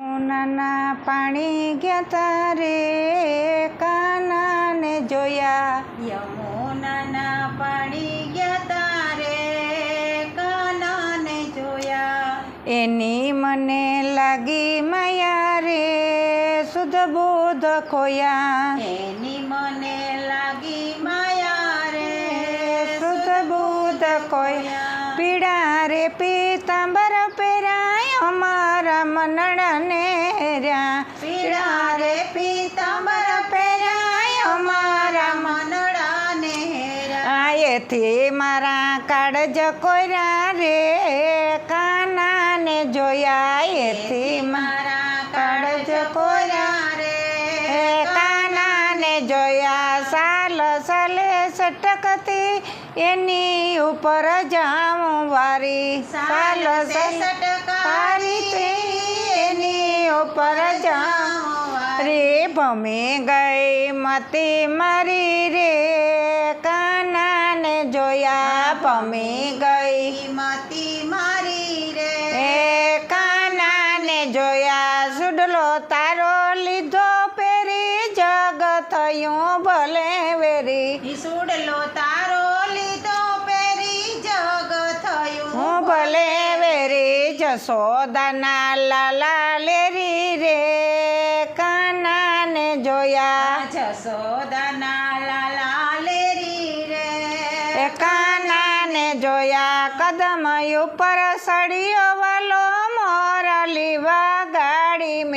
નાના પાણી ગયા તારે કાનાને જોયા? યમુનાના પાણી ગયા તારે કાનાને જોયા. એની મને લાગી માયા રે શુદ્ધ બુદ્ધ ખોયા. એની મને લાગી માયા રે શુદ્ધ બુદ્ધ ખોયા. પીડા રે પીતાંબર પહેરાય અમારા મનડાને રહ્યા. પીળા રે પીતાંબર પહેરાય અમારા મનડાને હેરા આયેથી મારા કાળજ કોર્યા રે કાનાને જોયા. એથી મારા કાળજ કોર્યા રે કાનાને જોયા. સાલ સાલે સટકતી એની ઉપર જામ વારી. સાલ તે ઉપર રે ભમે ગઈ મતી મારી રે કાનાને જોયા ભમે ગઈ મતી મારી રે. એ કાનાને જોયા સુડલો તારો લીધો પેરી જગ થયું ભલે વેરી. સુડલો તારો લીધો પેરી જગ થયું ભલે વેરી જશોદાના લાલા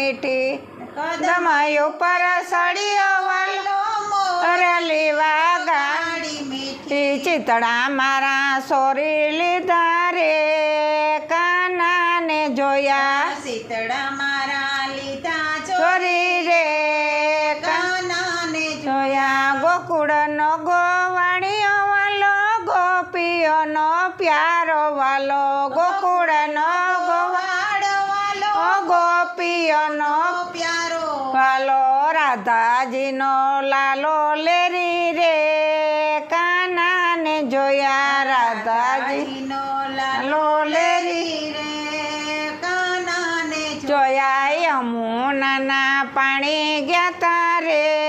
મીઠી. ગમાયો પર સળિયો વાલો લીવા ગાડી મીઠી. ચિતડા મારા સોરી લીધા રે કાનાને જોયા. ચિતડા મારા લીધા ચોરી રે કાનાને જોયા. ગોકુળનો ગોવાણીઓ વાલો ગોપીઓનો પ્યારો વાલો ગોકુળનો ગોપીઓનો પ્યારો. વાલો રાધાજીનો લાલો લેરી રે કાનાને જોયા રાધાજી. નો લાલો લેરી રે કાનાને જોયા યમુનાના પાણી ગયા તારે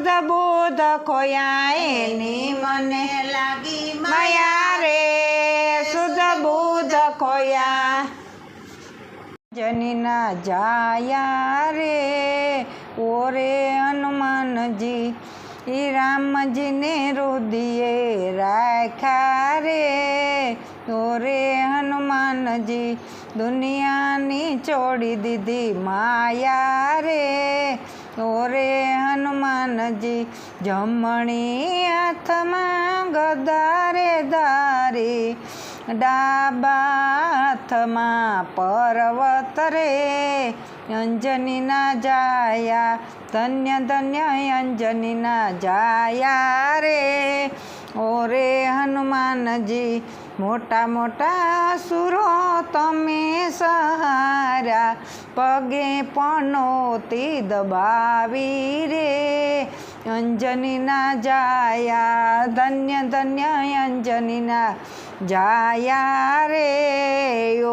શુદ્ધ બુદ્ધ ખોયા એની મને લાગી માયા રે. શુદ્ધ બુદ્ધ ખોયા. જનીના જાયા રે. ઓરે હનુમાનજી, ઈ રામજીને રુદિયે રાખ્યા રે. ઓરે હનુમાનજી, દુનિયાની છોડી દીધી માયા રે. ઓરે હનુમાનજી જમણી હાથમાં ગદારે ધારી ડાબા હાથમાં પર્વત રે. અંજનીના જાયા, ધન્ય ધન્ય અંજનીના જાયા રે. ઓરે હનુમાનજી મોટા મોટા સુરો તમે સહારા, પગે પનોતી દબાવી રે. અંજનીના જાયા, ધન્ય ધન્ય અંજનીના જાયા રે.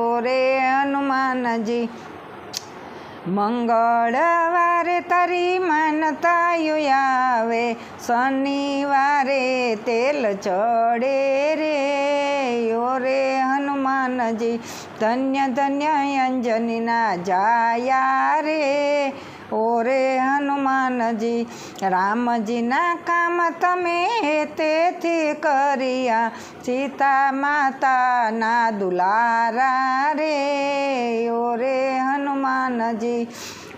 ઓરે હનુમાનજી, મંગળવારે તારી માનતાયું આવે, શનિવારે તેલ ચડે રે. ઓરે હનુમાનજી. ધન્ય ધન્ય અંજનીના જાયા રે. ઓરે હનુમાનજી, રામજીના કામ તમે તેથી કર્યા. સીતા માતાના દુલારા રે. ઓરે હનુમાનજી,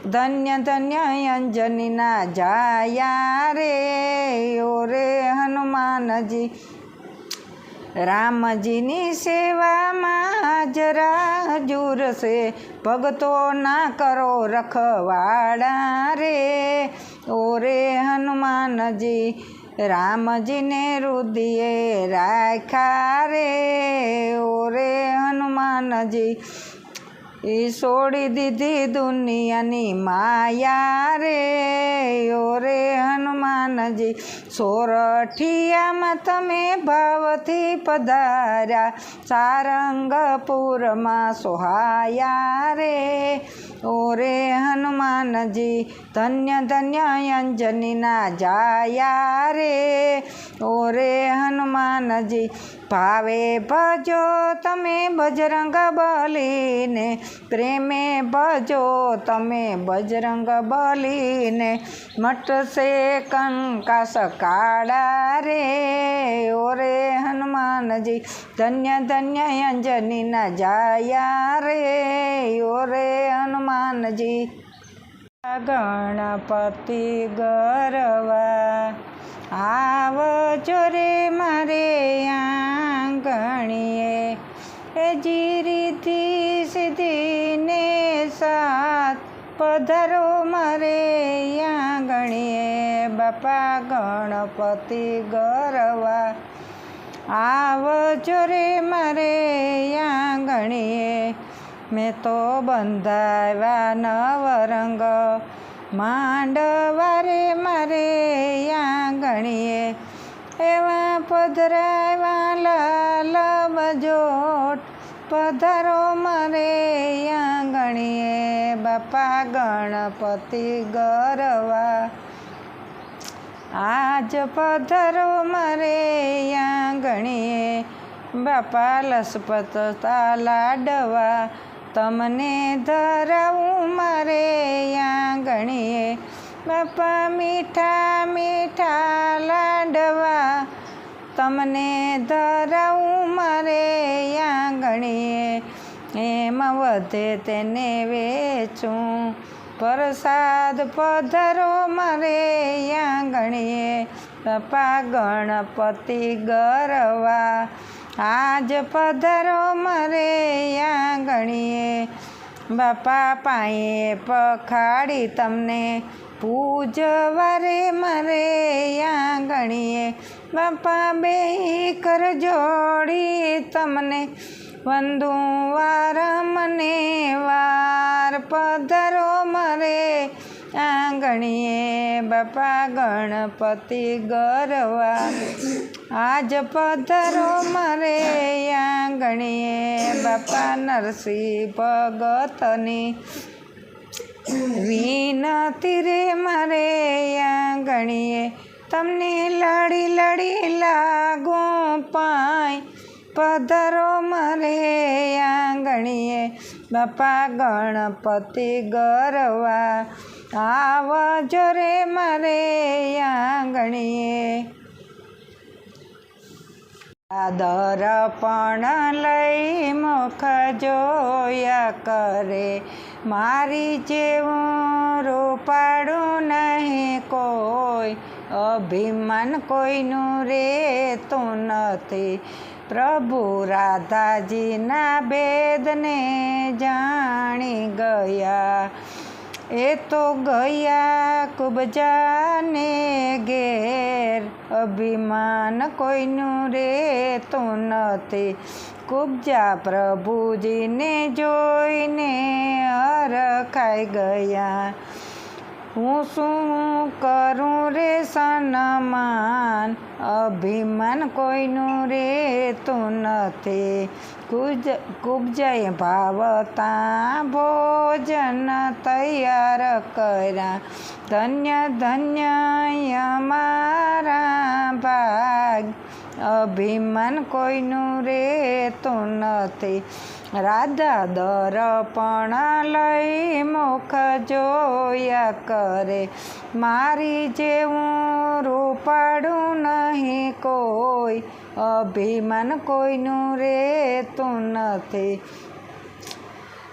ધન્ય ધન્ય અંજનીના જાયા રે. ઓરે હનુમાનજી રામજીની સેવામાં હાજરા હજુર છે. ભગતો ના કરો રખવાડા રે. ઓરે હનુમાનજી, રામજીને રુદિયે રાખ્યા રે. ઓરે હનુમાનજી એ છોડી દીધી દુનિયાની માયા રે, ઓ રે હનુમાનજી. સોરઠિયામાં તમે ભાવથી પધાર્યા, સારંગપુરમાં સોહાયા રે. ઓ રે હનુમાનજી, ધન્ય ધન્ય અંજનીના જાયા રે. ઓ રે હનુમાનજી ભાવે ભજો, તમે બજરંગ બલીને, પ્રેમે ભજો, તમે બજરંગ બલીને, મટશે કંકાસ કાળા રે. ઓરે હનુમાનજી, ધન્ય ધન્ય અંજનીના જાયા રે. ઓરે હનુમાનજી, ગણપતિ ગરવા આવજો રે મારે આંગણીએ. એ જીરીથી સીધીને સાથ પધારો મારે આંગણીએ. બાપા ગણપતિ ગરવા. આવજો રે મારે આંગણીએ. મેં તો બંધાવ્યા નવરંગ. માંડવારે મારે આંગણીએ એવા પધરાવા લાલ બજોટ પધારો મારે આંગણીએ બાપા ગણપતિ ગરવા. આજ પધરો મારે આંગણીએ બાપા લસપત લાડવા. તમને ધરાવું મારે આંગણીએ બાપા મીઠા મીઠા લાડવા, તમને ધરાવું મારે આંગણીએ. એમાં વધે તેને વેચું. પ્રસાદ પધરો મારે આંગણીએ. બાપા ગણપતિ ગરવા, આજ પધરો મારે આંગણીએ. બાપા પાએ પખાડી તમને પૂજવારે મરે આંગણીએ. બાપા, બે કર જોડી તમને વંદુ વાર મને વાર પધરો મારે. આંગણીએ બાપા ગણપતિ ગરવા. આજ પધરો મરે આંગણીએ બાપા નરસિંહ ભગતની. વિનતી રે મારે આંગણીએ, તમને લડી લડી લાગો પાય. પધરો મારે આંગણીએ બાપા ગણપતિ ગરવા. આવજો રે મારે આંગણીએ. આદર પણ લઈ મુખ જોયા કરે. મારી જેવું રૂપાડું નહીં કોઈ. અભિમાન કોઈનું રેતું નથી. પ્રભુ રાધાજીના ભેદને જાણી ગયા. એ તો ગયા કુબજાને ઘેર. અભિમાન કોઈનું રહેતું નથી. કુબજા પ્રભુજીને જોઈને હરખાઈ ગયા. હું શું કરું રે સન્માન? અભિમાન કોઈનું રેતું નથી. કુજ કુબજય ભાવતા ભોજન તૈયાર કર્યા. ધન્ય ધન્ય અમારા ભાગ. અભિમાન કોઈનું રેતું નથી. રાધા દર્પણ લઈ મુખ જોયા કરે. મારી જેવું રૂપાડું નહીં કોઈ. અભિમાન કોઈનું રેતું નથી.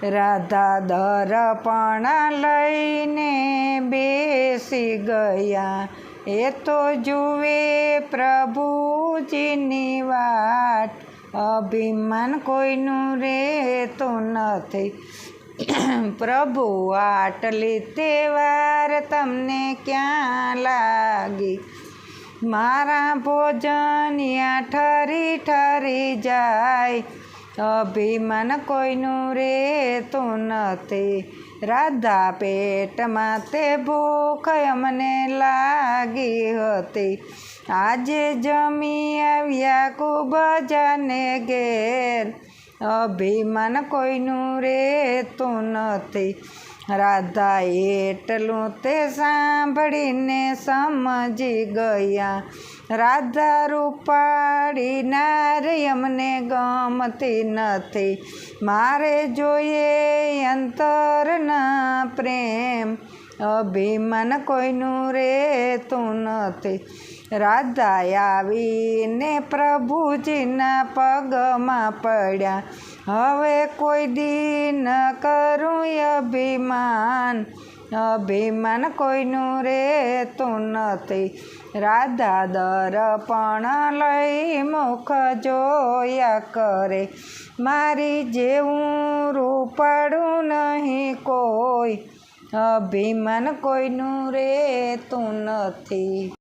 રાધા દર્પણ લઈને બેસી ગયા. એ તો જુએ પ્રભુજીની વાટ અભિમાન કોઈનું રહેતું નથી. પ્રભુ આટલી તહેવાર તમને ક્યાં લાગી? મારા ભોજન યા ઠરી ઠરી જાય. અભિમાન કોઈનું રહેતું નથી. રાધા પેટમાં તે ભૂખ અમને લાગી હતી. આજે જમી આવ્યા ખૂબ જાને ઘેર. અભિમાન કોઈનું રહેતું નથી. રાધા એટલું તે સાંભળીને સમજી ગયા. રાધા રૂપાળી નારી અમને ગમતી નથી. મારે જોઈએ અંતરના પ્રેમ. અભિમાન કોઈનું રહેતું નથી. રાધા આવીને પ્રભુજીના પગમાં પડ્યા. હવે કોઈ દિન કરું અભિમાન. અભિમાન કોઈનું રહેતું નથી. રાધા દર્પણ લઈ મુખ જોયા કરે. મારી જેવું રૂપાળું નહીં કોઈ. અભિમાન કોઈનું રેતું નથી.